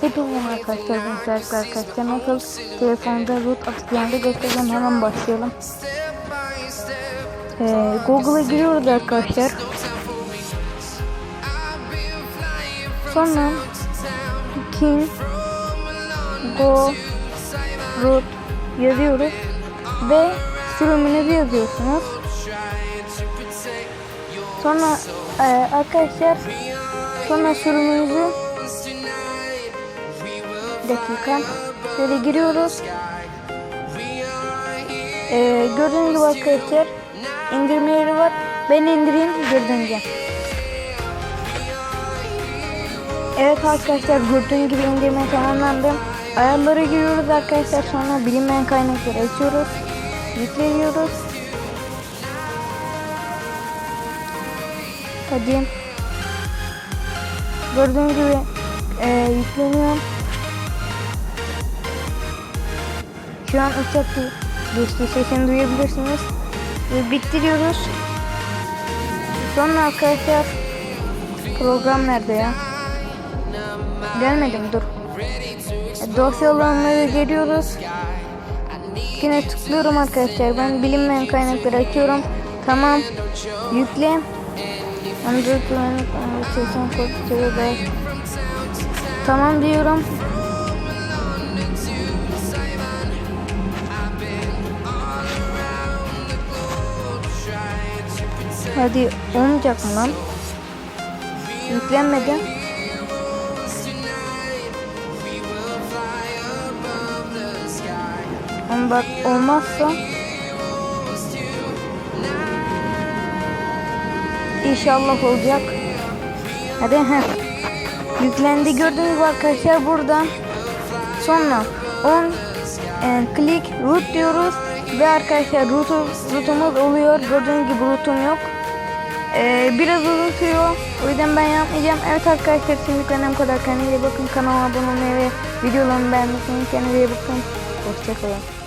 Hepinize arkadaşlar Serkan arkadaşlar nasıl telefonda root yanda göstereceğim hemen başlayalım. Ee, Google'a giriyoruz arkadaşlar. Sonra King Go Root yazıyoruz ve sürümünüzü yazıyorsunuz. Sonra e, arkadaşlar sonra sürümünüzü dakika şöyle giriyoruz. E, gördüğünüz gibi arkadaşlar indirme yeri var. Ben indireyim gördüğünüz gibi. Evet arkadaşlar gördüğünüz gibi indirme tamamlandı. Ayarlara giriyoruz arkadaşlar sonra bilinmeyen kaynakları açıyoruz. Yükleniyoruz. Hadi. Gördüğünüz gibi e, yükleniyor. Şu an uçak geçti sesini duyabilirsiniz. Ve bittiriyoruz. Sonra arkadaşlar program nerede ya? Gelmedim dur. E, dosyalarına geliyoruz. Yine tıklıyorum arkadaşlar. Ben bilinmeyen kaynakları açıyorum. Tamam. Yükle. Android güvenlik da. Tamam diyorum. Hadi olmayacak mı lan? Yüklenmedi. Ama bak olmazsa İnşallah olacak. Hadi heh. Yüklendi gördüğünüz arkadaşlar burada. Sonra 10 e, klik root diyoruz ve arkadaşlar root, rootumuz oluyor. Gördüğünüz gibi rootum yok. E, biraz uzun sürüyor. O yüzden ben yapmayacağım. Evet arkadaşlar şimdi benim kadar kendinize bakın. Kanalıma abone olmayı ve videolarımı beğenmeyi kendinize iyi bakın. Hoşçakalın.